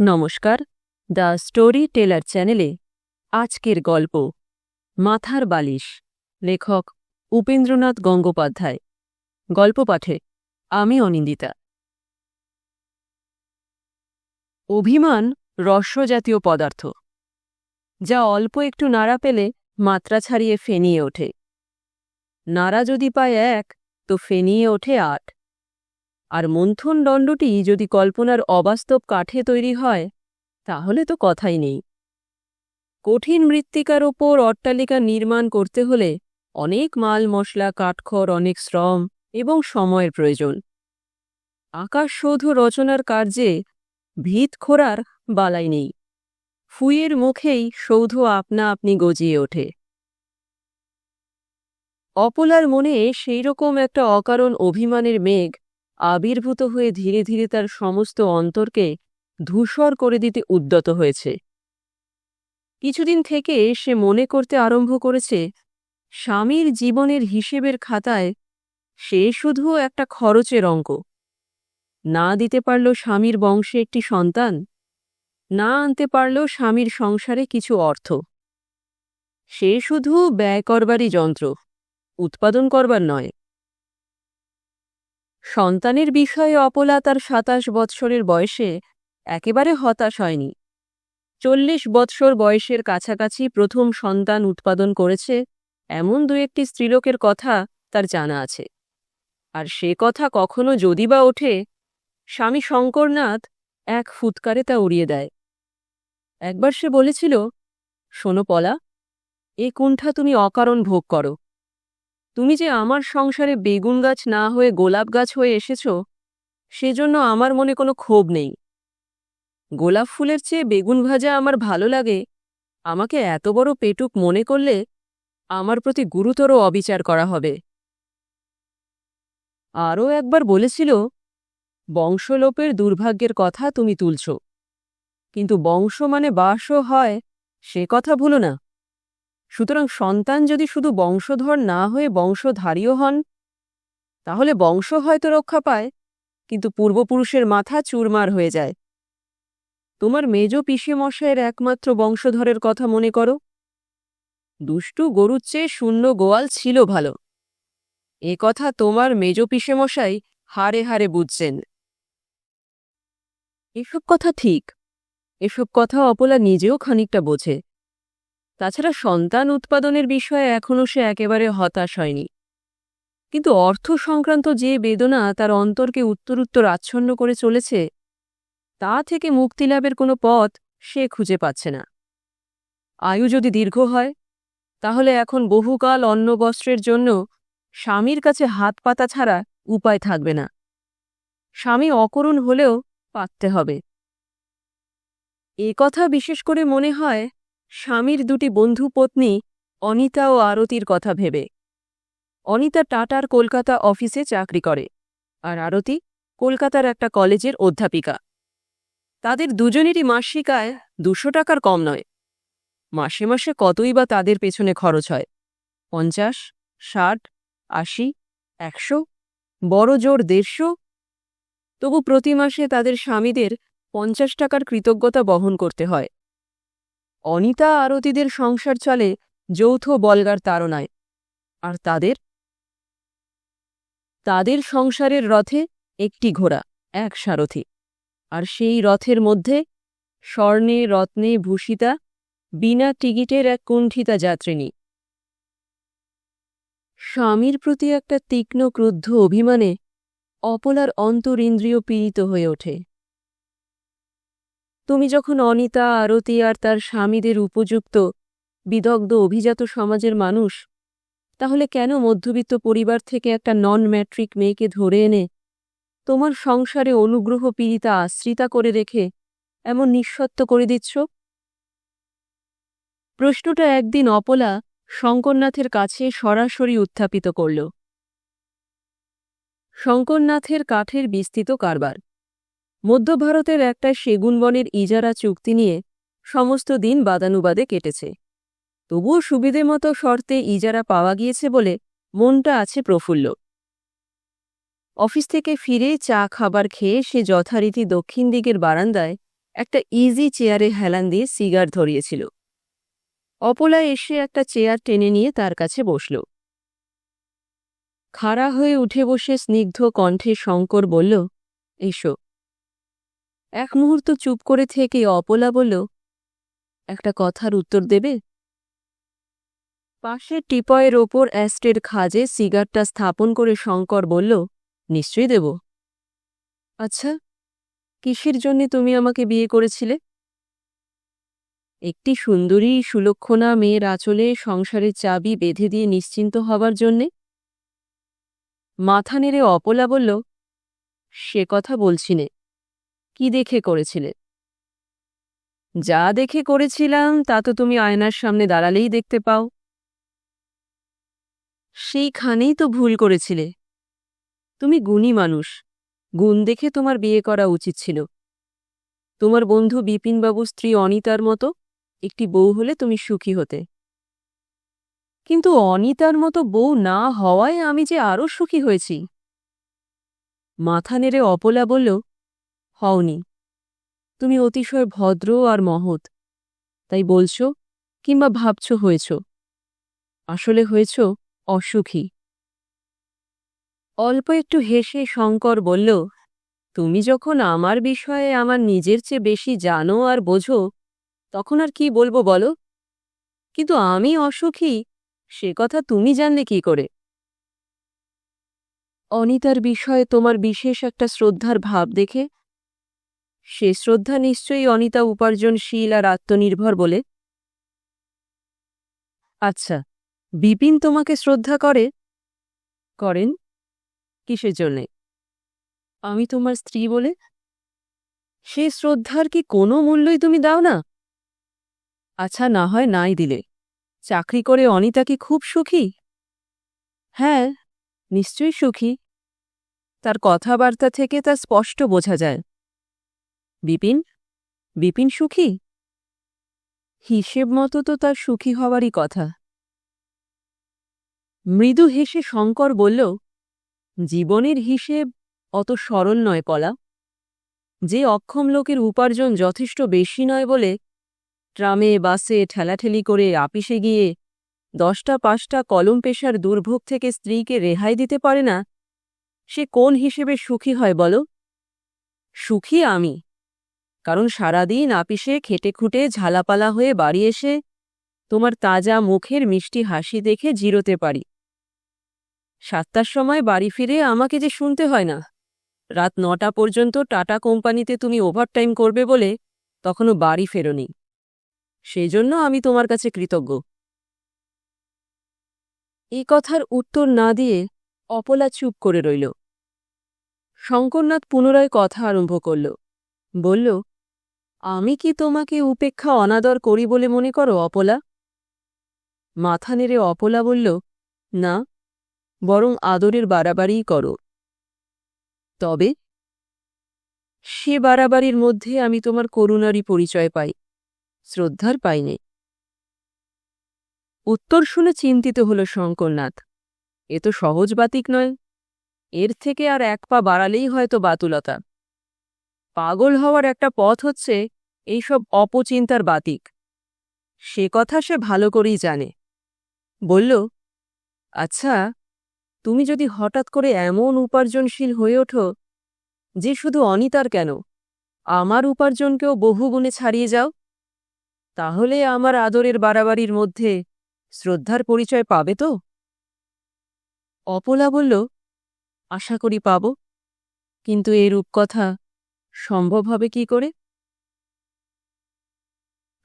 নমস্কার, the story teller চ্যানেলে আজকের গল্প, মাথার বালিশ, লেখক উপেন্দ্রনাথ গঙ্গোপাধ্যায়, গল্প পাঠে আমি অনিন্দিতা। অভিমান রস্যজাতীয় পদার্থ, যা অল্প একটু নাড়া পেলে মাত্রা ছাড়িয়ে ফেনিয়ে ওঠে। নাড়া যদি পায় এক, তো ফেনিয়ে ওঠে আট। আর মন্থন দণ্ডটি যদি কল্পনার অবাস্তব কাঠে তৈরি হয়, তাহলে তো কথাই নেই। কঠিন মৃত্তিকার ওপর অট্টালিকা নির্মাণ করতে হলে অনেক মাল মশলা, কাঠখড়, অনেক শ্রম এবং সময়ের প্রয়োজন। আকাশশোধ রচনার কার্যে ভিত খোরার বালাই নেই। ফুয়ের মুখেই সৌধ আপনা আপনি গজিয়ে ওঠে। অপলার মনে সেই রকম একটা অকারণ অভিমানের মেঘ আবির্ভূত হয়ে ধীরে ধীরে তার সমস্ত অন্তরকে ধূসর করে দিতে উদ্যত হয়েছে। কিছুদিন থেকে সে মনে করতে আরম্ভ করেছে, স্বামীর জীবনের হিসেবের খাতায় সে শুধু একটা খরচের অঙ্ক। না দিতে পারল স্বামীর বংশে একটি সন্তান, না আনতে পারল স্বামীর সংসারে কিছু অর্থ। সে শুধু ব্যয় করবারই যন্ত্র, উৎপাদন করবার নয়। সন্তানের বিষয়ে অপলা তার সাতাশ বৎসরের বয়সে একেবারে হতাশ হয়নি। চল্লিশ বৎসর বয়সের কাছাকাছি প্রথম সন্তান উৎপাদন করেছে এমন দু একটি স্ত্রীলোকের কথা তার জানা আছে। আর সে কথা কখনো যদি বা ওঠে, স্বামী শঙ্করনাথ এক ফুৎকারে তা উড়িয়ে দেয়। একবার সে বলেছিল, শোনো পলা, এ কুণ্ঠা তুমি অকারণ ভোগ করো। তুমি যে আমার সংসারে বেগুন গাছ না হয়ে গোলাপ গাছ হয়ে এসেছ, সেজন্য আমার মনে কোনো ক্ষোভ নেই। গোলাপ ফুলের চেয়ে বেগুন ভাজা আমার ভালো লাগে। আমাকে এত বড় পেটুক মনে করলে আমার প্রতি গুরুতর অবিচার করা হবে। আরও একবার বলেছিল, বংশলোপের দুর্ভাগ্যের কথা তুমি তুলছ। কিন্তু বংশ মানে বাসও হয়, সে কথা ভুলো না। সুতরাং সন্তান যদি শুধু বংশধর না হয়ে বংশধারীও হন, তাহলে বংশ হয়তো রক্ষা পায়, কিন্তু পূর্বপুরুষের মাথা চুরমার হয়ে যায়। তোমার মেজ পিসে মশাইয়ের একমাত্র বংশধরের কথা মনে করো। দুষ্টু গরুর চেয়ে শূন্য গোয়াল ছিল ভালো। এ কথা তোমার মেজ মশাই হারে হারে বুঝছেন। এসব কথা ঠিক, এসব কথা অপলা নিজেও খানিকটা বোঝে। তাছাড়া সন্তান উৎপাদনের বিষয়ে এখনও সে একেবারে হতাশ হয়নি। কিন্তু অর্থ সংক্রান্ত যে বেদনা তার অন্তরকে উত্তরোত্তর আচ্ছন্ন করে চলেছে, তা থেকে মুক্তিলাভের কোনো পথ সে খুঁজে পাচ্ছে না। আয়ু যদি দীর্ঘ হয়, তাহলে এখন বহুকাল অন্ন বস্ত্রের জন্য স্বামীর কাছে হাত পাতা ছাড়া উপায় থাকবে না। স্বামী অকরুণ হলেও পাততে হবে। এ কথা বিশেষ করে মনে হয় স্বামীর দুটি বন্ধু পত্নী, অনিতা ও আরতির কথা ভেবে। অনিতা টাটার কলকাতা অফিসে চাকরি করে, আর আরতি কলকাতার একটা কলেজের অধ্যাপিকা। তাদের দুজনেরই মাসিক আয় দুশো টাকার কম নয়। মাসে মাসে কতই বা তাদের পেছনে খরচ হয়? পঞ্চাশ, ষাট, আশি, একশো, বড় জোর দেড়শো? তবু প্রতি মাসে তাদের স্বামীদের পঞ্চাশ টাকার কৃতজ্ঞতা বহন করতে হয়। অনিতা আরতিদের সংসার চলে যৌথ বলগার তাড়নায়। আর তাদের? তাদের সংসারের রথে একটি ঘোড়া, এক সারথি। আর সেই রথের মধ্যে স্বর্ণে, রত্নে ভূষিতা, বিনা টিকিটের এক কুণ্ঠিতা যাত্রিনী স্বামীর প্রতি একটা তীক্ষ্ণ ক্রুদ্ধ অভিমানে অপলার অন্তরিন্দ্রিয় পীড়িত হয়ে ওঠে। তুমি যখন অনিতা, আরতি আর তার স্বামীদের উপযুক্ত, বিদগ্ধ, অভিজাত সমাজের মানুষ, তাহলে কেন মধ্যবিত্ত পরিবার থেকে একটা নন ম্যাট্রিক মেয়েকে ধরে এনে তোমার সংসারে অনুগ্রহ পীড়িতা আশ্রিতা করে রেখে এমন নিঃসত্ব করে দিচ্ছ? প্রশ্নটা একদিন অপলা শঙ্করনাথের কাছে সরাসরি উত্থাপিত করল। শঙ্করনাথের কাঠের বিস্তৃত কারবার। মধ্য ভারতের একটা সেগুন বনের ইজারা চুক্তি নিয়ে সমস্ত দিন বাদানুবাদে কেটেছে। তবুও সুবিধে মতো শর্তে ইজারা পাওয়া গিয়েছে বলে মনটা আছে প্রফুল্ল। অফিস থেকে ফিরে চা খাবার খেয়ে সে যথারীতি দক্ষিণ দিকের বারান্দায় একটা ইজি চেয়ারে হেলান দিয়ে সিগার ধরিয়েছিল। অপলা এসে একটা চেয়ার টেনে নিয়ে তার কাছে বসল। খাড়া হয়ে উঠে বসে স্নিগ্ধ কণ্ঠে শঙ্কর বলল, এসো। এক মুহূর্ত চুপ করে থেকে অপলা বলল, একটা কথার উত্তর দেবে? পাশের টিপয়ের ওপর অ্যাস্টের খাজে সিগারটা স্থাপন করে শঙ্কর বলল, নিশ্চয়ই দেব। আচ্ছা কিসের জন্যে তুমি আমাকে বিয়ে করেছিলে? একটি সুন্দরী, সুলক্ষণা মেয়ের আঁচলে সংসারের চাবি বেঁধে দিয়ে নিশ্চিন্ত হবার জন্যে? মাথা নেড়ে অপলা বলল, সে কথা বলছি নে। কি দেখে করেছিলে? যা দেখে করেছিলাম, তা তো তুমি আয়নার সামনে দাঁড়ালেই দেখতে পাও। সেইখানেই তো ভুল করেছিলে। তুমি গুণী মানুষ। গুণ দেখে তোমার বিয়ে করা উচিত ছিল। তোমার বন্ধু বিপিনবাবু স্ত্রী অনিতার মতো একটি বউ হলে তুমি সুখী হতে। কিন্তু অনিতার মতো বউ না হওয়ায় আমি যে আরও সুখী হয়েছি। মাথা নেড়ে অপলা বলল হওনি। তুমি অতিশয় ভদ্র আর মহৎ। তাই বলছ কিংবা ভাবছ হয়েছ? আসলে হয়েছ অসুখী। অল্প একটু হেসে শঙ্কর বলল, তুমি যখন আমার বিষয়ে আমার নিজের চেয়ে বেশি জানো আর বোঝো, তখন আর কি বলব বলো? কিন্তু আমি অসুখী, সে কথা তুমি জানলে কি করে? অনিতার বিষয়ে তোমার বিশেষ একটা শ্রদ্ধার ভাব দেখে সে শ্রদ্ধা নিশ্চয়ই অনিতা উপার্জনশীল আর আত্মনির্ভর বলে। আচ্ছা বিপিন তোমাকে শ্রদ্ধা করে? করেন? কিসের জন্যে? আমি তোমার স্ত্রী বলে? সে শ্রদ্ধার কি কোনো মূল্যই তুমি দাও না? আচ্ছা না হয় নাই দিলে। চাকরি করে অনিতা কি খুব সুখী? হ্যাঁ নিশ্চয়ই সুখী। তার কথাবার্তা থেকে তা স্পষ্ট বোঝা যায়। বিপিন? বিপিন সুখী? হিসেব মতো তো তার সুখী হওয়ারই কথা। মৃদু হেসে শঙ্কর বলল, জীবনের হিসেব অত সরল নয়, পলা। যে অক্ষম লোকের উপার্জন যথেষ্ট বেশি নয় বলে ট্রামে, বাসে ঠেলাঠেলি করে আপিসে গিয়ে দশটা পাঁচটা কলম পেশার দুর্ভোগ থেকে স্ত্রীকে রেহাই দিতে পারে না, সে কোন হিসেবে সুখী হয় বলো? সুখী আমি। কারণ সারাদিন আপিসে খেটে খুঁটে ঝালাপালা হয়ে বাড়ি এসে তোমার তাজা মুখের মিষ্টি হাসি দেখে জিরোতে পারি। সাতটার সময় বাড়ি ফিরে আমাকে যে শুনতে হয় না। রাত নটা পর্যন্ত টাটা কোম্পানিতে তুমি ওভারটাইম করবে বলে তখনও বাড়ি ফেরোনি। সেজন্য আমি তোমার কাছে কৃতজ্ঞ। এই কথার উত্তর না দিয়ে অপলা চুপ করে রইল। শঙ্করনাথ পুনরায় কথা আরম্ভ করল। বলল আমি কি তোমাকে উপেক্ষা অনাদর করি বলে মনে করো, অপলা? মাথা নেড়ে অপলা বলল, না, বরং আদরের বাড়াবাড়িই করো। তবে? সে বাড়াবাড়ির মধ্যে আমি তোমার করুণারই পরিচয় পাই, শ্রদ্ধার পাইনি উত্তর শুনে চিন্তিত হল শঙ্করনাথ। এ তো সহজ বাতিক নয়। এর থেকে আর এক পা বাড়ালেই হয়তো বাতুলতা। পাগল হওয়ার একটা পথ হচ্ছে এইসব অপচিন্তার বাতিক। সে কথা সে ভালো করেই জানে। বলল আচ্ছা তুমি যদি হঠাৎ করে এমন উপার্জনশীল হয়ে ওঠো, যে শুধু অনিতার কেন? আমার উপার্জনকেও বহুগুণে ছাড়িয়ে যাও? তাহলে আমার আদরের বাড়াবাড়ির মধ্যে শ্রদ্ধার পরিচয় পাবে তো? অপলা বলল, আশা করি পাব। কিন্তু এ রূপকথা সম্ভব হবে কি করে?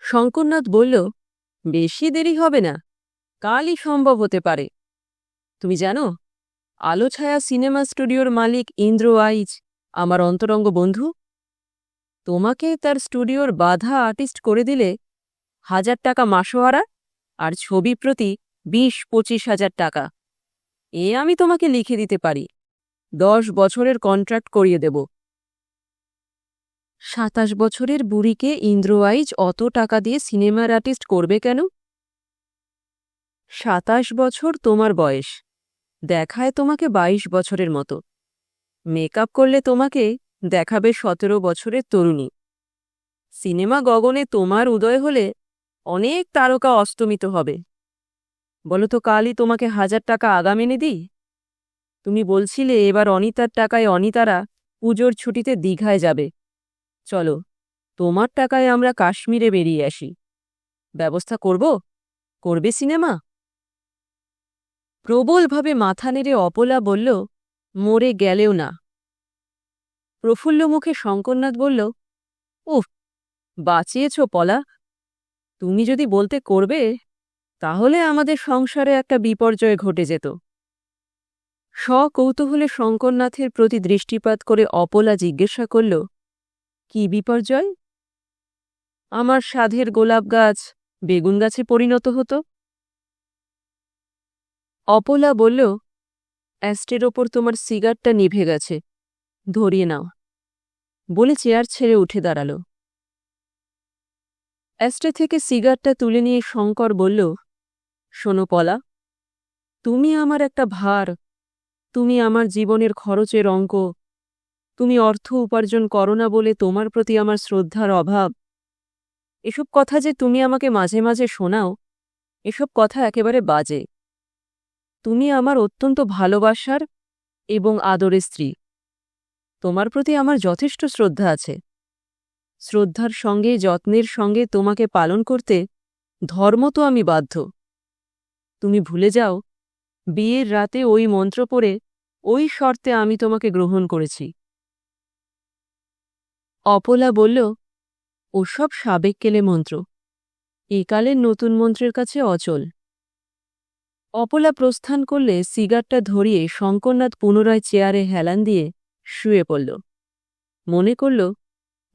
শঙ্করনাথ বলল, বেশি দেরি হবে না, কালই সম্ভব হতে পারে। তুমি জানো আলো ছায়া সিনেমা স্টুডিওর মালিক ইন্দ্র আইজ আমার অন্তরঙ্গ বন্ধু। তোমাকে তার স্টুডিওর বাধা আর্টিস্ট করে দিলে হাজার টাকা মাসোহারা আর ছবি প্রতি বিশ পঁচিশ হাজার টাকা। এ আমি তোমাকে লিখে দিতে পারি। দশ বছরের কন্ট্রাক্ট করিয়ে দেব। সাতাশ বছরের বুড়িকে ইন্দ্রওয়াইজ অত টাকা দিয়ে সিনেমার আর্টিস্ট করবে কেন? সাতাশ বছর তোমার বয়স। দেখায় তোমাকে বাইশ বছরের মতো। মেকআপ করলে তোমাকে দেখাবে সতেরো বছরের তরুণী। সিনেমা গগনে তোমার উদয় হলে অনেক তারকা অস্তমিত হবে। বলো তো কালই তোমাকে হাজার টাকা আগাম এনে দিই? তুমি বলছিলে এবার অনিতার টাকায় অনিতারা পুজোর ছুটিতে দীঘায় যাবে। চলো, তোমার টাকায় আমরা কাশ্মীরে বেরিয়ে আসি। ব্যবস্থা করব? করবে সিনেমা? প্রবলভাবে মাথা নেড়ে অপলা বলল, মরে গেলেও না। প্রফুল্ল মুখে শঙ্করনাথ বলল, উফ, বাঁচিয়েছ পলা। তুমি যদি বলতে করবে, তাহলে আমাদের সংসারে একটা বিপর্যয় ঘটে যেত। সকৌতূহলে শঙ্করনাথের প্রতি দৃষ্টিপাত করে অপলা জিজ্ঞাসা করল কি বিপর্যয়? আমার সাধের গোলাপ গাছ বেগুন গাছে পরিণত হতো। অপলা বলল, অ্যাস্টের ওপর তোমার সিগারটা নিভে গেছে, ধরিয়ে নাও। বলে চেয়ার ছেড়ে উঠে দাঁড়াল। অ্যাস্টে থেকে সিগারটা তুলে নিয়ে শঙ্কর বলল, শোনো পলা, তুমি আমার একটা ভার, তুমি আমার জীবনের খরচের অঙ্ক তুমি অর্থ উপার্জন করো না বলে তোমার প্রতি আমার শ্রদ্ধার অভাব। এসব কথা যে তুমি আমাকে মাঝে মাঝে শোনাও, এসব কথা একেবারে বাজে। তুমি আমার অত্যন্ত ভালোবাসার এবং আদরের স্ত্রী। তোমার প্রতি আমার যথেষ্ট শ্রদ্ধা আছে। শ্রদ্ধার সঙ্গে, যত্নের সঙ্গে তোমাকে পালন করতে ধর্ম তো আমি বাধ্য। তুমি ভুলে যাও, বিয়ের রাতে ওই মন্ত্র পড়ে ওই শর্তে আমি তোমাকে গ্রহণ করেছি। অপলা বলল, ওসব সাবেক কেলে মন্ত্র। একালের নতুন মন্ত্রের কাছে অচল অপলা প্রস্থান করলে সিগারটা ধরিয়ে শঙ্করনাথ পুনরায় চেয়ারে হেলান দিয়ে শুয়ে পড়ল। মনে করল,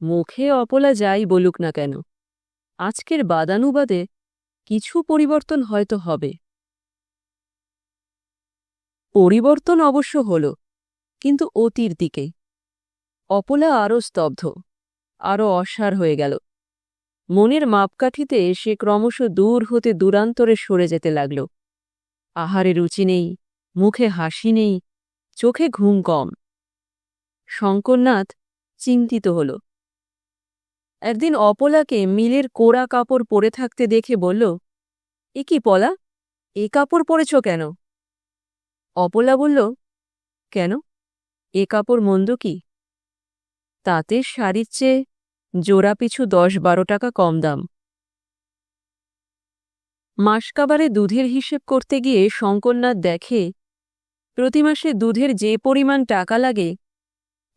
মুখে অপলা যাই বলুক না কেন। আজকের বাদানুবাদে কিছু পরিবর্তন হয়তো হবে। পরিবর্তন অবশ্য হল, কিন্তু অতির দিকে। অপলা আরও স্তব্ধ, আরও অসার হয়ে গেল। মনের মাপকাঠিতে সে ক্রমশ দূর হতে দূরান্তরে সরে যেতে লাগল। আহারে রুচি নেই, মুখে হাসি নেই, চোখে ঘুম কম। শঙ্করনাথ চিন্তিত হল। একদিন অপলাকে মিলের কোড়া কাপড় পরে থাকতে দেখে বলল, এ কি পলা? এ কাপড় পরেছ কেন? অপলা বলল, কেন? এ কাপড় মন্দ কি? তাতে শাড়ির চেয়ে জোড়া পিছু দশ বারো টাকা কম দাম। মাসকাবারে দুধের হিসেব করতে গিয়ে শঙ্করনাথ দেখে, প্রতি মাসে দুধের যে পরিমাণ টাকা লাগে,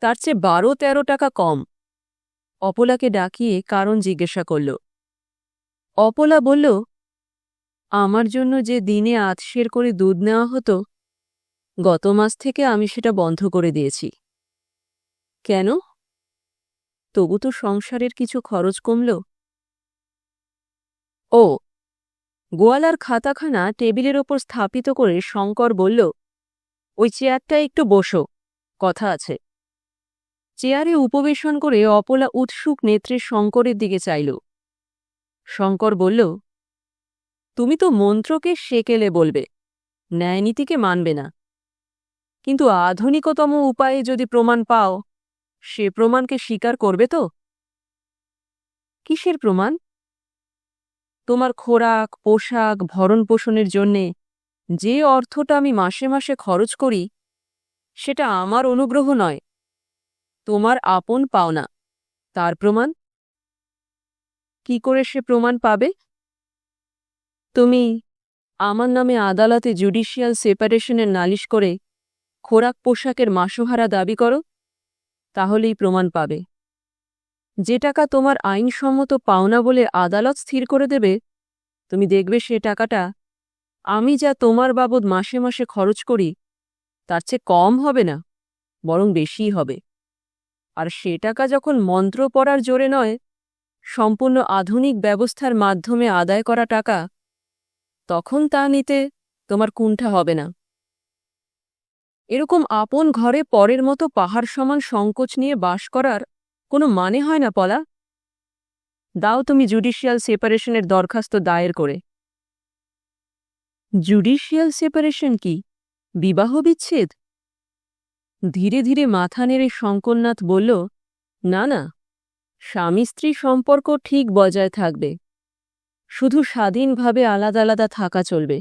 তার চেয়ে বারো তেরো টাকা কম। অপলাকে ডাকিয়ে কারণ জিজ্ঞাসা করল। অপলা বলল, আমার জন্য যে দিনে আতসের করে দুধ নেওয়া হতো, গত মাস থেকে আমি সেটা বন্ধ করে দিয়েছি। কেন? তবু তো সংসারের কিছু খরচ কমল। ও, গোয়ালার খাতাখানা টেবিলের ওপর স্থাপিত করে শঙ্কর বলল, ওই চেয়ারটা একটু বসো, কথা আছে। চেয়ারে উপবেশন করে অপলা উৎসুক নেত্রে শঙ্করের দিকে চাইল। শঙ্কর বলল, তুমি তো মন্ত্রকে সেকেলে বলবে, ন্যায়নীতিকে মানবে না। কিন্তু আধুনিকতম উপায়ে যদি প্রমাণ পাও সে প্রমাণকে স্বীকার করবে তো? কিসের প্রমাণ? তোমার খোরাক, পোশাক ভরণ পোষণের জন্যে যে অর্থটা আমি মাসে মাসে খরচ করি, সেটা আমার অনুগ্রহ নয়। তোমার আপন পাওনা। তার প্রমাণ? কি করে সে প্রমাণ পাবে? তুমি আমার নামে আদালতে জুডিশিয়াল সেপারেশনের নালিশ করে খোরাক পোশাকের মাসোহারা দাবি করো। তাহলেই প্রমাণ পাবে। যে টাকা তোমার আইনসম্মত পাওনা বলে আদালত স্থির করে দেবে, তুমি দেখবে সে টাকাটা আমি যা তোমার বাবদ মাসে মাসে খরচ করি, তার চেয়ে কম হবে না, বরং বেশিই হবে। আর সে টাকা যখন মন্ত্র পড়ার জোরে নয়, সম্পূর্ণ আধুনিক ব্যবস্থার মাধ্যমে আদায় করা টাকা, তখন তা নিতে তোমার কুণ্ঠা হবে না। এরকম আপন ঘরে পরের মতো পাহাড় সমান সংকোচ নিয়ে বাস করার কোনো মানে হয় না, পলা। দাও তুমি জুডিশিয়াল সেপারেশনের দরখাস্ত দায়ের করে। জুডিশিয়াল সেপারেশন কি? বিবাহ বিচ্ছেদ? ধীরে ধীরে মাথা নেড়ে শঙ্করনাথ বলল, না না, স্বামী স্ত্রী সম্পর্ক ঠিক বজায় থাকবে। শুধু স্বাধীনভাবে আলাদা আলাদা থাকা চলবে।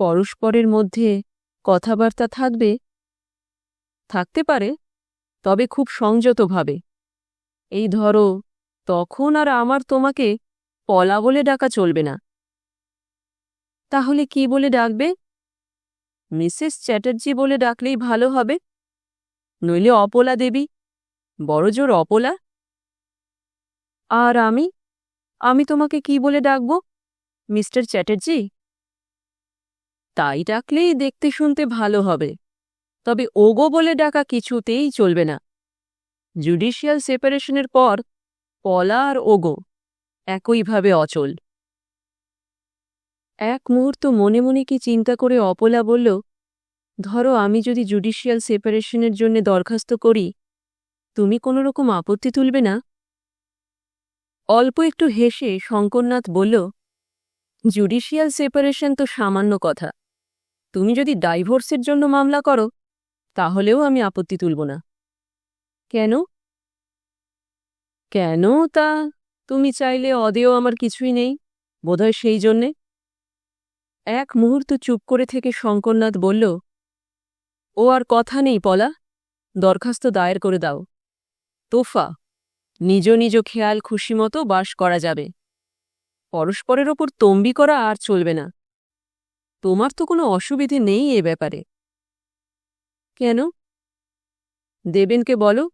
পরস্পরের মধ্যে কথাবার্তা থাকবে? থাকতে পারে, তবে খুব সংযতভাবে। এই ধরো, তখন আর আমার তোমাকে পলা বলে ডাকা চলবে না। তাহলে কি বলে ডাকবে? মিসেস চ্যাটার্জি বলে ডাকলেই ভালো হবে। নইলে অপলা দেবী বড়জোর অপলা। আর আমি আমি তোমাকে কি বলে ডাকব, মিস্টার চ্যাটার্জি? তাই ডাকলেই দেখতে শুনতে ভালো হবে। তবে ওগো বলে ডাকা কিছুতেই চলবে না। জুডিশিয়াল সেপারেশনের পর পলা আর ওগো একইভাবে অচল। এক মুহূর্ত মনে মনে কি চিন্তা করে অপলা বলল, ধরো আমি যদি জুডিশিয়াল সেপারেশনের জন্য দরখাস্ত করি, তুমি কোনো রকম আপত্তি তুলবে না? অল্প একটু হেসে শঙ্করনাথ বলল, জুডিশিয়াল সেপারেশন তো সামান্য কথা। তুমি যদি ডাইভোর্সের জন্য মামলা করো, তাহলেও আমি আপত্তি তুলব না। কেন? কেন তা তুমি চাইলে অদেও আমার কিছুই নেই, বোধহয় সেই জন্যে। এক মুহূর্ত চুপ করে থেকে শঙ্করনাথ বলল, ও আর কথা নেই পলা, দরখাস্ত দায়ের করে দাও। তোফা, নিজ নিজ খেয়াল খুশি মতো বাস করা যাবে। পরস্পরের ওপর তম্বি করা আর চলবে না। তোমার তো কোনো অসুবিধে নেই এ ব্যাপারে। কেন? দেবেনকে বলো,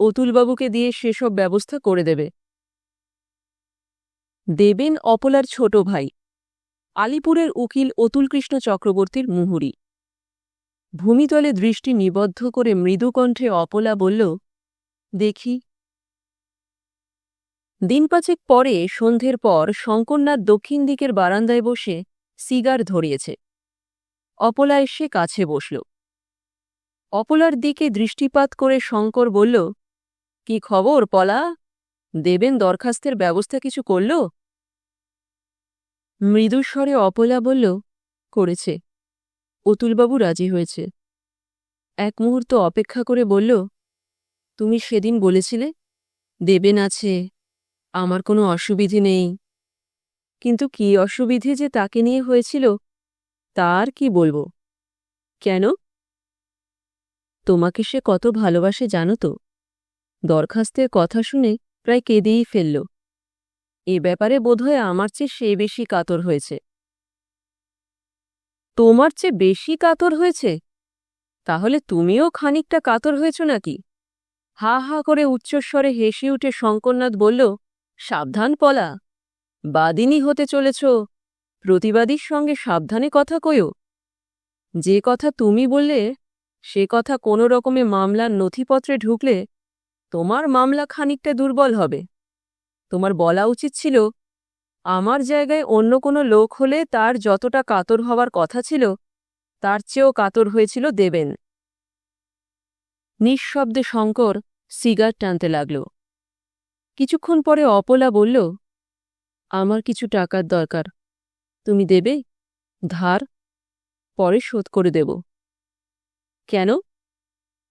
অতুলবাবুকে দিয়ে সেসব ব্যবস্থা করে দেবে। দেবেন অপলার ছোট ভাই, আলিপুরের উকিল অতুলকৃষ্ণ চক্রবর্তীর মুহুরি। ভূমিতলে দৃষ্টি নিবদ্ধ করে মৃদুকণ্ঠে অপলা বলল, দেখি। দিন পাঁচেক পরে সন্ধ্যের পর শঙ্করনাথ দক্ষিণ দিকের বারান্দায় বসে সিগার ধরিয়েছে। অপলা এসে কাছে বসল। অপলার দিকে দৃষ্টিপাত করে শঙ্কর বলল, কি খবর পলা? দেবেন দরখাস্তের ব্যবস্থা কিছু করল? মৃদুস্বরে অপলা বলল, করেছে। অতুলবাবু রাজি হয়েছে। এক মুহূর্ত অপেক্ষা করে বলল, তুমি সেদিন বলেছিলে? দেবেন আছে, আমার কোনো অসুবিধে নেই। কিন্তু কি অসুবিধে যে তাকে নিয়ে হয়েছিল, তার কি বলব? কেন? তোমাকে সে কত ভালোবাসে জানো তো? দরখাস্তের কথা শুনে প্রায় কেঁদেই ফেলল। এ ব্যাপারে বোধহয় আমার চেয়ে সে বেশি কাতর হয়েছে। তোমার চেয়ে বেশি কাতর হয়েছে? তাহলে তুমিও খানিকটা কাতর হয়েছ নাকি? হা হা করে উচ্চস্বরে হেসে উঠে শঙ্করনাথ বলল, সাবধান পলা। বাদিনী হতে চলেছ, প্রতিবাদীর সঙ্গে সাবধানে কথা কয়ো। যে কথা তুমি বললে, সে কথা কোনো রকমে মামলার নথিপত্রে ঢুকলে, তোমার মামলা খানিকটা দুর্বল হবে। তোমার বলা উচিত ছিল, আমার জায়গায় অন্য কোনো লোক হলে তার যতটা কাতর হওয়ার কথা ছিল, তার চেয়েও কাতর হয়েছিল দেবেন। নিঃশব্দে শঙ্কর সিগার টানতে লাগল। কিছুক্ষণ পরে অপলা বলল আমার কিছু টাকার দরকার। তুমি দেবে? ধার? পরে শোধ করে দেব। কেন?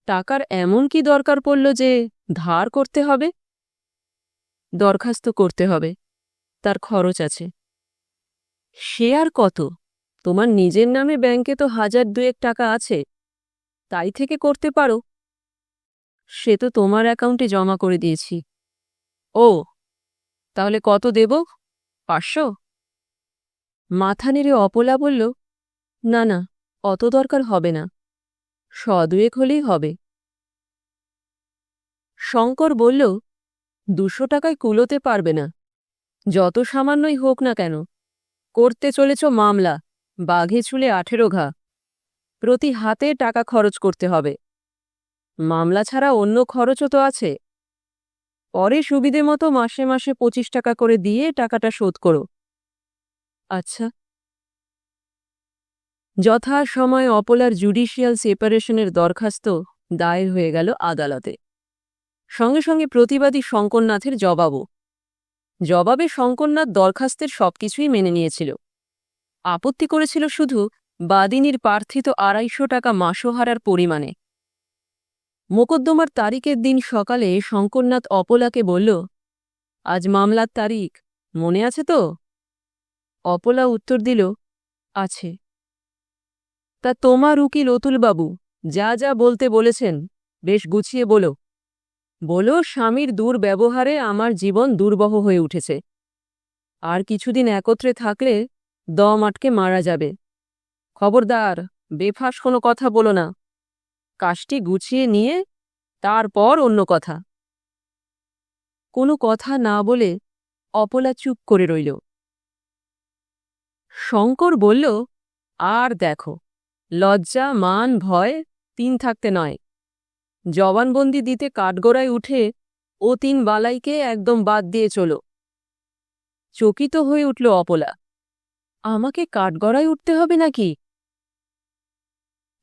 টাকার এমন কি দরকার পড়ল যে ধার করতে হবে? দরখাস্ত করতে হবে। তার খরচ আছে। সে আর কত? তোমার নিজের নামে ব্যাংকে তো হাজার দুয়েক টাকা আছে। তাই থেকে করতে পারো। সে তো তোমার অ্যাকাউন্টে জমা করে দিয়েছি। ও, তাহলে কত দেব? পাঁচশো মাথা নেড়ে অপলা বলল, না না, অত দরকার হবে না। সদুয়েক হলেই হবে। শঙ্কর বলল, দুশো টাকায় কুলোতে পারবে না। যত সামান্যই হোক না কেন, করতে চলেছ মামলা, বাঘে চুলে আঠেরো ঘা। প্রতি হাতে টাকা খরচ করতে হবে। মামলা ছাড়া অন্য খরচও তো আছে। পরে সুবিধে মতো মাসে মাসে পঁচিশ টাকা করে দিয়ে টাকাটা শোধ করো। আচ্ছা। যথা সময় অপলার জুডিশিয়াল সেপারেশনের দরখাস্ত দায়ের হয়ে গেল আদালতে। সঙ্গে সঙ্গে প্রতিবাদী শঙ্করনাথের জবাবও। জবাবে শঙ্করনাথ দরখাস্তের সবকিছুই মেনে নিয়েছিল। আপত্তি করেছিল শুধু বাদিনীর প্রার্থিত আড়াইশো টাকা মাসোহারার পরিমাণে। মোকদ্দমার তারিখের দিন সকালে শঙ্করনাথ অপলাকে বলল, আজ মামলার তারিখ, মনে আছে তো? অপলা উত্তর দিল, আছে। তা তোমার উকিল অতুলবাবু, যা যা বলতে বলেছেন, বেশ গুছিয়ে বলো। বলো, স্বামীর দুর্ব্যবহারে আমার জীবন দুর্বহ হয়ে উঠেছে। আর কিছুদিন একত্রে থাকলে দম আটকে মারা যাবে। খবরদার, বেফাস কোনো কথা বলো না। কাজটি গুছিয়ে নিয়ে তারপর অন্য কথা। কোনো কথা না বলে অপলা চুপ করে রইল। শঙ্কর বলল, আর দেখো, লজ্জা, মান, ভয় তিন থাকতে নয়। জবানবন্দি দিতে কাঠগোড়ায় উঠে ও তিন বালাইকে একদম বাদ দিয়ে চলো। চকিত হয়ে উঠল অপলা। আমাকে কাঠগড়ায় উঠতে হবে নাকি?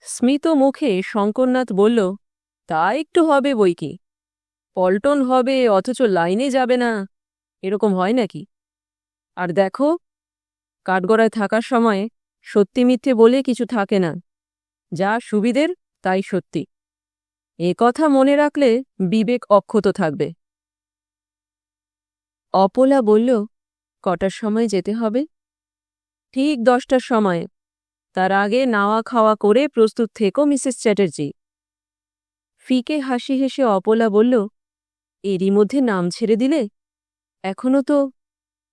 স্মিত মুখে শঙ্করনাথ বলল, তা একটু হবে বই কি? পল্টন হবে অথচ লাইনে যাবে না, এরকম হয় নাকি? আর দেখো, কাঠগড়ায় থাকার সময় সত্যি মিথ্যে বলে কিছু থাকে না, যা সুবিধের তাই সত্যি। এ কথা মনে রাখলে বিবেক অক্ষত থাকবে। অপলা বলল, কটার সময় যেতে হবে? ঠিক দশটার সময়। তার আগে নাওয়া খাওয়া করে প্রস্তুত থেকো, মিসেস চ্যাটার্জি। ফিকে হাসি হেসে অপলা বলল, এরই মধ্যে নাম ছেড়ে দিলে? এখনও তো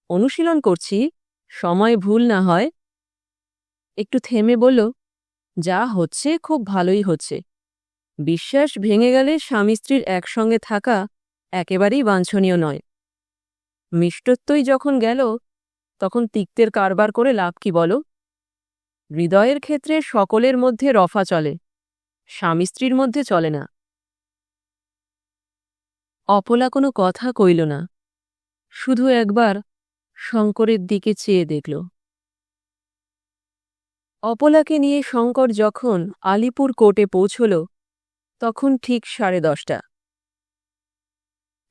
অনুশীলন করছি, সময় ভুল না হয়। একটু থেমে বলল, যা হচ্ছে খুব ভালোই হচ্ছে। বিশ্বাস ভেঙে গেলে স্বামী স্ত্রীর একসঙ্গে থাকা একেবারেই বাঞ্ছনীয় নয়। মিষ্টত্বই যখন গেল, তখন তিক্তের কারবার করে লাভ কি বলো? হৃদয়ের ক্ষেত্রে সকলের মধ্যে রফা চলে, স্বামী স্ত্রীর মধ্যে চলে না। অপলা কোনো কথা কইল না, শুধু একবার শঙ্করের দিকে চেয়ে দেখল। অপলাকে নিয়ে শঙ্কর যখন আলিপুর কোর্টে পৌঁছল, তখন ঠিক সাড়ে দশটা।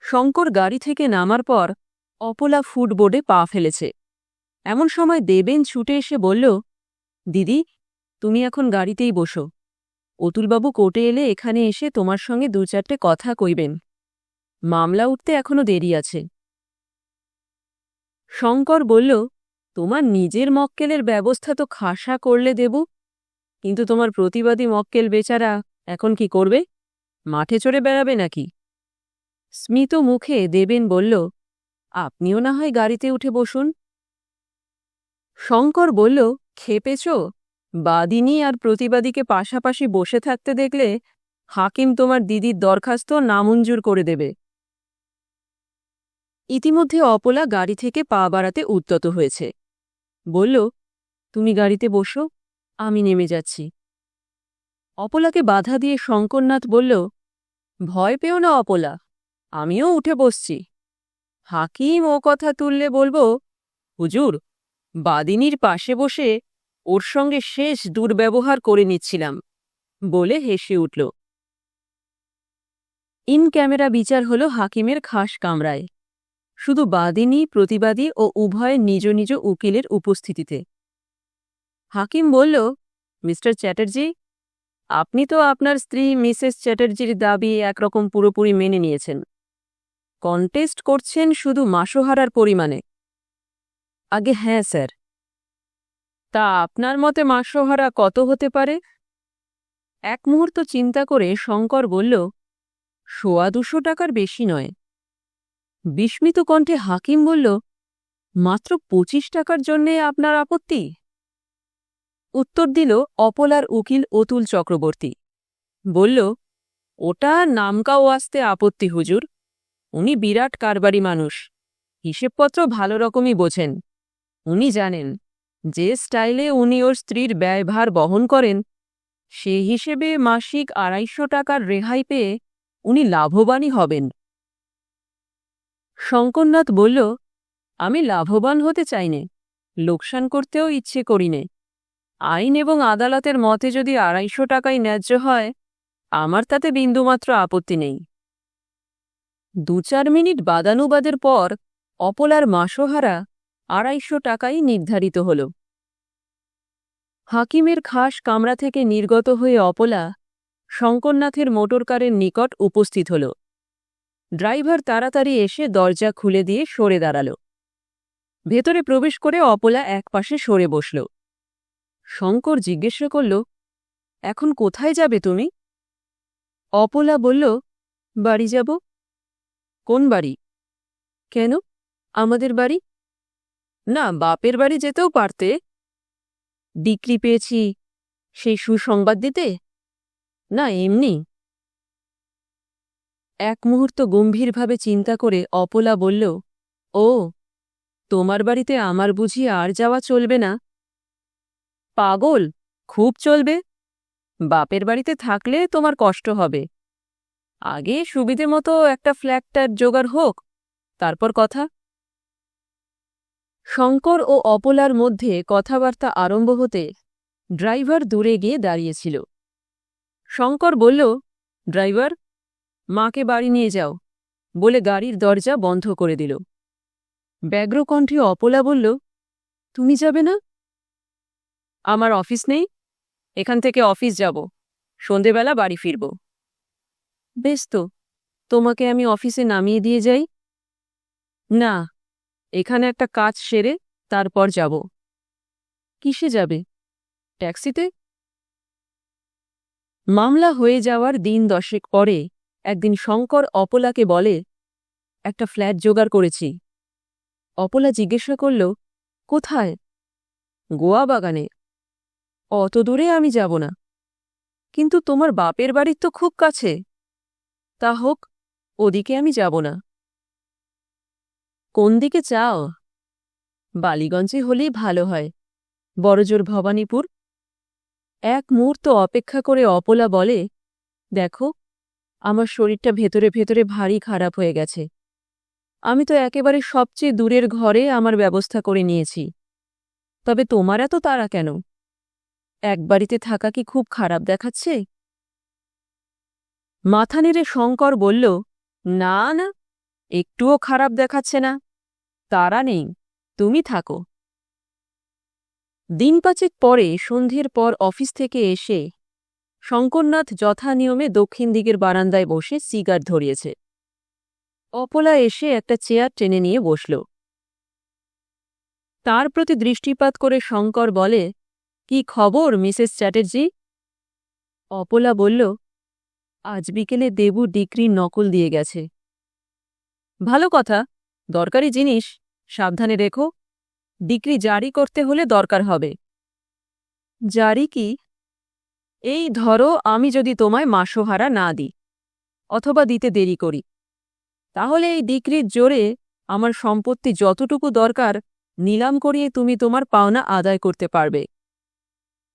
শঙ্কর গাড়ি থেকে নামার পর অপলা ফুটবোর্ডে পা ফেলেছে। এমন সময় দেবেন ছুটে এসে বলল দিদি, তুমি এখন গাড়িতেই বসো। অতুলবাবু কোর্টে এলে এখানে এসে তোমার সঙ্গে দু চারটে কথা কইবেন। মামলা উঠতে এখনও দেরি আছে। শঙ্কর বলল, তোমার নিজের মক্কেলের ব্যবস্থা তো খাসা করলে দেব, কিন্তু তোমার প্রতিবাদী মক্কেল বেচারা এখন কি করবে? মাঠে চড়ে বেড়াবে নাকি? স্মিত মুখে দেবেন বলল, আপনিও না হয় গাড়িতে উঠে বসুন। শঙ্কর বলল খেপেছ? বাদিনী আর প্রতিবাদীকে পাশাপাশি বসে থাকতে দেখলে হাকিম তোমার দিদির দরখাস্ত নামঞ্জুর করে দেবে। ইতিমধ্যে অপলা গাড়ি থেকে পা বাড়াতে উদ্যত হয়েছে। বলল, তুমি গাড়িতে বসো, আমি নেমে যাচ্ছি। অপলাকে বাধা দিয়ে শঙ্করনাথ বলল, ভয় পেও না অপলা, আমিও উঠে বসছি। হাকিম ও কথা তুললে বলব, হুজুর বাদিনীর পাশে বসে ওর সঙ্গে শেষ দুর্ব্যবহার করে নিচ্ছিলাম বলে হেসে উঠল। ইন ক্যামেরা বিচার হল হাকিমের খাস কামরায়। শুধু বাদিনী, প্রতিবাদী ও উভয়ের নিজ নিজ উকিলের উপস্থিতিতে। হাকিম বলল, মিস্টার চ্যাটার্জি, আপনি তো আপনার স্ত্রী মিসেস চ্যাটার্জির দাবি একরকম পুরোপুরি মেনে নিয়েছেন। কন্টেস্ট করছেন শুধু মাসোহারার পরিমাণে। আগে হ্যাঁ স্যার। তা আপনার মতে মাসোহারা কত হতে পারে? এক মুহূর্ত চিন্তা করে শঙ্কর বলল, সোয়া দুশো টাকার বেশি নয়। বিস্মিত কণ্ঠে হাকিম বলল, মাত্র পঁচিশ টাকার জন্যে আপনার আপত্তি? উত্তর দিল অপলার উকিল অতুল চক্রবর্তী। বলল, ওটা নামকাও আসতে আপত্তি, হুজুর। উনি বিরাট কারবারি মানুষ। হিসেবপত্র ভালো রকমই বোঝেন। উনি জানেন, যে স্টাইলে উনি ওর স্ত্রীর ব্যয়ভার বহন করেন, সে হিসেবে মাসিক আড়াইশো টাকার রেহাই পেয়ে উনি লাভবানই হবেন। শঙ্করনাথ বলল, আমি লাভবান হতে চাইনে লোকসান করতেও ইচ্ছে করিনে আইন এবং আদালতের মতে যদি আড়াইশো টাকাই ন্যায্য হয়, আমার তাতে বিন্দুমাত্র আপত্তি নেই। দু চার মিনিট বাদানুবাদের পর অপলার মাসোহারা আড়াইশো টাকাই নির্ধারিত হল। হাকিমের খাস কামরা থেকে নির্গত হয়ে অপলা, শঙ্করনাথের মোটরকারের নিকট উপস্থিত হল। ড্রাইভার তাড়াতাড়ি এসে দরজা খুলে দিয়ে সরে দাঁড়াল। ভেতরে প্রবেশ করে অপলা একপাশে সরে বসল। শঙ্কর জিজ্ঞেস করল, এখন কোথায় যাবে তুমি? অপলা বলল, বাড়ি যাব। কোন বাড়ি? কেন? আমাদের বাড়ি। না, বাপের বাড়ি যেতেও পারতে। ডিক্রি পেয়েছি। সেই সুসংবাদ দিতে? না, এমনি। এক মুহূর্ত গম্ভীরভাবে চিন্তা করে অপলা বলল, ও, তোমার বাড়িতে আমার বুঝি আর যাওয়া চলবে না? পাগল, খুব চলবে। বাপের বাড়িতে থাকলে তোমার কষ্ট হবে। আগে সুবিধে মতো একটা ফ্ল্যাটটার জোগাড় হোক, তারপর কথা। শঙ্কর ও অপলার মধ্যে কথাবার্তা আরম্ভ হতে ড্রাইভার দূরে গিয়ে দাঁড়িয়েছিল। শঙ্কর বলল, ড্রাইভার, মাকে বাড়ি নিয়ে যাও। বলে গাড়ির দরজা বন্ধ করে দিল। ব্যগ্রকণ্ঠে অপলা বলল, তুমি যাবে না? আমার অফিস নেই। এখান থেকে অফিস যাব। সন্ধেবেলা বাড়ি ফিরব। বেশ তো। তোমাকে আমি অফিসে নামিয়ে দিয়ে যাই? না। এখানে একটা কাজ সেরে তারপর যাব। কিসে যাবে? ট্যাক্সিতে? মামলা হয়ে যাওয়ার দিন দশেক পরে একদিন শঙ্কর অপলাকে বলে, একটা ফ্ল্যাট জোগাড় করেছি। অপলা জিজ্ঞাসা করল, কোথায়? গোয়া বাগানে। অত দূরে আমি যাব না। কিন্তু তোমার বাপের বাড়ির তো খুব কাছে। তা হোক, ওদিকে আমি যাব না। কোন দিকে চাও? বালিগঞ্জে হলেই ভালো হয়। বড়জোর ভবানীপুর। এক মুহূর্ত অপেক্ষা করে অপলা বলে, দেখো, আমার শরীরটা ভেতরে ভেতরে ভারী খারাপ হয়ে গেছে। আমি তো একেবারে সবচেয়ে দূরের ঘরে আমার ব্যবস্থা করে নিয়েছি। তবে তোমার এত তারা কেন? এক বাড়িতে থাকা কি খুব খারাপ দেখাচ্ছে? মাথা নেড়ে শঙ্কর বলল, না না, একটুও খারাপ দেখাচ্ছে না। তারা নেই, তুমি থাকো। দিন পাঁচেক পরে সন্ধ্যের পর অফিস থেকে এসে শঙ্করনাথ যথানিয়মে দক্ষিণ দিকের বারান্দায় বসে সিগার ধরিয়েছে। অপলা এসে একটা চেয়ার টেনে নিয়ে বসল। তার প্রতি দৃষ্টিপাত করে শঙ্কর বলে, কি খবর, মিসেস চ্যাটার্জি? অপলা বলল, আজ বিকেলে দেবু ডিক্রির নকল দিয়ে গেছে। ভালো কথা দরকারি জিনিস, সাবধানে রেখো। ডিক্রি জারি করতে হলে দরকার হবে। জারি কি? এই ধরো আমি যদি তোমায় মাসোহারা না দিই, অথবা দিতে দেরি করি। তাহলে এই ডিক্রির জোরে আমার সম্পত্তি যতটুকু দরকার, নিলাম করিয়ে তুমি তোমার পাওনা আদায় করতে পারবে।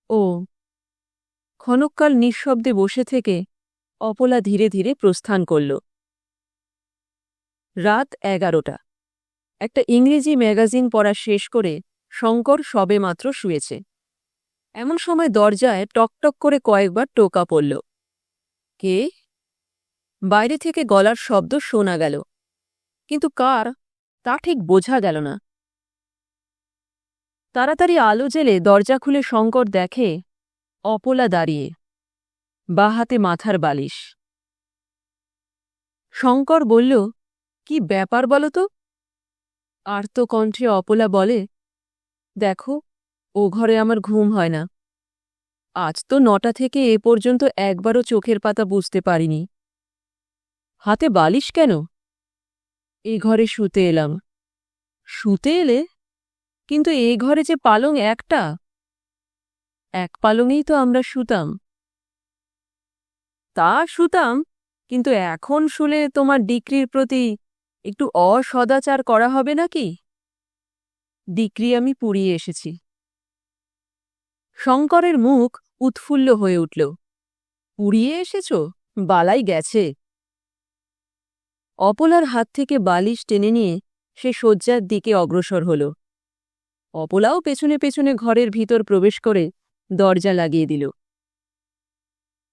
ও। ক্ষণকাল নিঃশব্দে বসে থেকে অপলা ধীরে ধীরে প্রস্থান করল। রাত এগারোটা। একটা ইংরেজি ম্যাগাজিন পড়া শেষ করে শঙ্কর সবে মাত্র শুয়েছে। এমন সময় দরজায় টকটক করে কয়েকবার টোকা পড়ল। কে? বাইরে থেকে গলার শব্দ শোনা গেল। কিন্তু কার? তা ঠিক বোঝা গেল না। তাড়াতাড়ি আলো জেলে দরজা খুলে শঙ্কর দেখে অপলা দাঁড়িয়ে, বা হাতে মাথার বালিশ। শঙ্কর বলল কি ব্যাপার বলো তো? কণ্ঠে অপলা বলে, দেখো, ও ঘরে আমার ঘুম হয় না। আজ তো নটা থেকে এ পর্যন্ত একবারও চোখের পাতা বুঝতে পারিনি। হাতে বালিশ কেন? এ ঘরে শুতে এলাম। শুতে এলে? কিন্তু এ ঘরে যে পালং একটা? এক পালঙেই তো আমরা শুতাম। তা শুতাম, কিন্তু এখন শুলে তোমার ডিক্রির প্রতি একটু অসদাচার করা হবে নাকি? ডিক্রি আমি পুড়িয়ে এসেছি। শঙ্করের মুখ উৎফুল্ল হয়ে উঠল। পুড়িয়ে এসেছ? বালাই গেছে। অপলার হাত থেকে বালিশ টেনে নিয়ে সে শয্যার দিকে অগ্রসর হল। অপলাও পেছনে পেছনে ঘরের ভিতর প্রবেশ করে দরজা লাগিয়ে দিল।